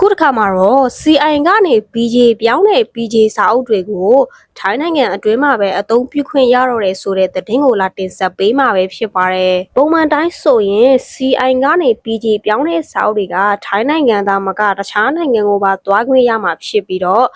အခုတစ်ခါမှာတော့ CI ကနေ BJ ပြောင်းတဲ့ BJ စာအုပ်တွေကိုထိုင်းနိုင်ငံအတွင်းမှာပဲအသုံးပြုခွင့်ရတော့တယ်ဆိုတဲ့သတင်းကိုလာတင်ဆက်ပေးမှာပဲဖြစ်ပါတယ်။ပုံမှန်တိုင်းဆိုရင် CI ကနေ BJ ပြောင်းတဲ့စာအုပ်တွေကထိုင်းနိုင်ငံသားမကတခြားနိုင်ငံကိုပါသွားခွင့်ရမှာဖြစ်ပြီးတော့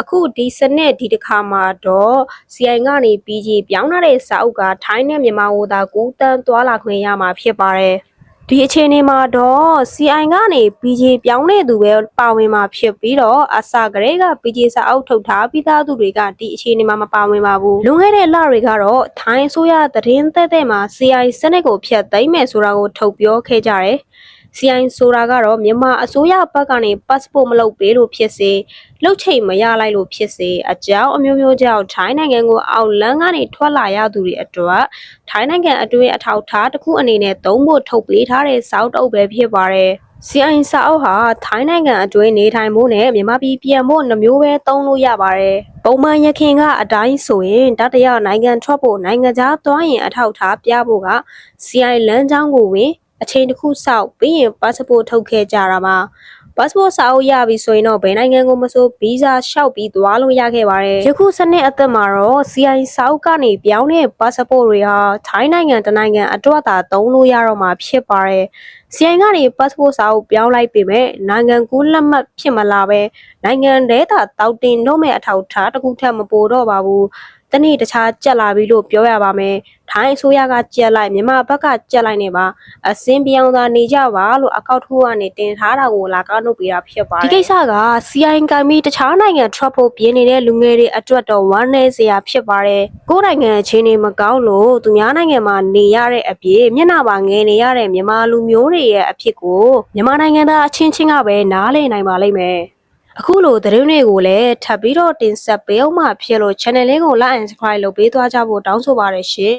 အခုဒီစနစ်ဒီတစ်ခါမှာတော့ CI ကနေ BJ ပြောင်းထားတဲ့စာအုပ်ကထိုင်းနဲ့မြန်မာကိုသာကူးတန်းသွားလာခွင့်ရမှာဖြစ်ပါတယ်။ ဒီအခြေအနေမှာတော့ CI ကနေ BJ ပြောင်းတဲ့သူပဲပါဝင်မှာဖြစ်ပြီးတော့အစကတည်းက BJ စာအုပ်ထုတ်ထားပြီးသားသူတွေကဒီအခြေအနေမှာမပါဝင်ပါဘူးလွန်ခဲ့တဲ့လတွေကတော့ထိုင်းအစိုးရသတင်းသက်သက်မှာ CI စနစ်ကိုဖျက်သိမ်းမယ်ဆိုတာကိုထုတ်ပြောခဲ့ကြတယ် CI ဆိုတာကတော့မြန်မာအစိုးရဘက်ကနေ passport မလုပ်ပေးလို့ဖြစ်စေလှုပ်ချိန်မရလိုက်လို့ဖြစ်စေအကြောင်းအမျိုးမျိုးကြောင့်ထိုင်းနိုင်ငံကိုအောက်လမ်းကနေထွက်လာရသူတွေအတွက်ထိုင်းနိုင်ငံအတွင်းအထောက်အထားတစ်ခုအနေနဲ့သုံးဖို့ထုတ်ပေးထားတဲ့စာအုပ်တစ်အုပ်ပဲဖြစ်ပါတယ်။ CI စာအုပ်ဟာထိုင်းနိုင်ငံအတွင်းနေထိုင်ဖို့နဲ့မြန်မာပြည်ပြန်ဖို့နှမျိုးပဲသုံးလို့ရပါတယ်။ပုံမှန်ရခင်ကအတိုင်းဆိုရင်တတရနိုင်ငံထွက်ဖို့နိုင်ငံခြားသွားရင်အထောက်အထားပြဖို့က CI လမ်းကြောင်းကိုဝင် အချိန်တစ်ခုစောက်ပြီးရင် passport ထုတ်ခဲ့ကြတာပါ။ passport စာအုပ်ရပြီဆိုရင်တော့ဘယ်နိုင်ငံကိုမဆိုဗီဇာလျှောက်ပြီးသွားလို့ရခဲ့ပါတယ်။ယခုစနစ်အသက်မှာတော့ CI စာအုပ်ကနေပြောင်းတဲ့ passport တွေဟာထိုင်းနိုင်ငံတစ်နိုင်ငံအတွက်သာသုံးလို့ရတော့မှာဖြစ်ပါတယ်။ CI ကနေ passport စာအုပ်ပြောင်းလိုက်ပေမဲ့နိုင်ငံကူးလက်မှတ်ဖြစ်မလာပဲနိုင်ငံထဲသာတောက်တင်တော့မဲ့အထောက်အထားတစ်ခုထပ်မပို့တော့ပါဘူး။ တနေ့တခြားကြက်လာပြီလို့ပြောရပါမယ်။ထိုင်းအစိုးရကကြက်လိုက်မြန်မာဘက်ကကြက်လိုက်နေပါအစင်းပြောင်းသာနေကြပါလို့အကောက်ထူကနေတင်ထားတာကိုလာကောက်လုပ်ပေးတာဖြစ်ပါတယ်ဒီကိစ္စက CI ကံမီတခြားနိုင်ငံထွက်ဖို့ပြင်းနေတဲ့လူငယ်တွေအတွက်တော့ဝမ်းနည်းစရာဖြစ်ပါတယ်ကိုယ်နိုင်ငံအခြေအနေမကောင်းလို့သူများနိုင်ငံမှာနေရတဲ့အပြင်မျက်နှာပါငယ်နေရတဲ့မြန်မာလူမျိုးတွေရဲ့အဖြစ်ကိုမြန်မာနိုင်ငံသားအချင်းချင်းကပဲနားလည်နိုင်ပါလိမ့်မယ် အခုလိုသတင်းတွေကိုလည်းထပ်ပြီးတော့တင်ဆက်ပေးအောင်မှဖြစ်လို့ channel လေးကို like and subscribe လုပ်ပေးသွားကြဖို့တောင်းဆိုပါရရှင်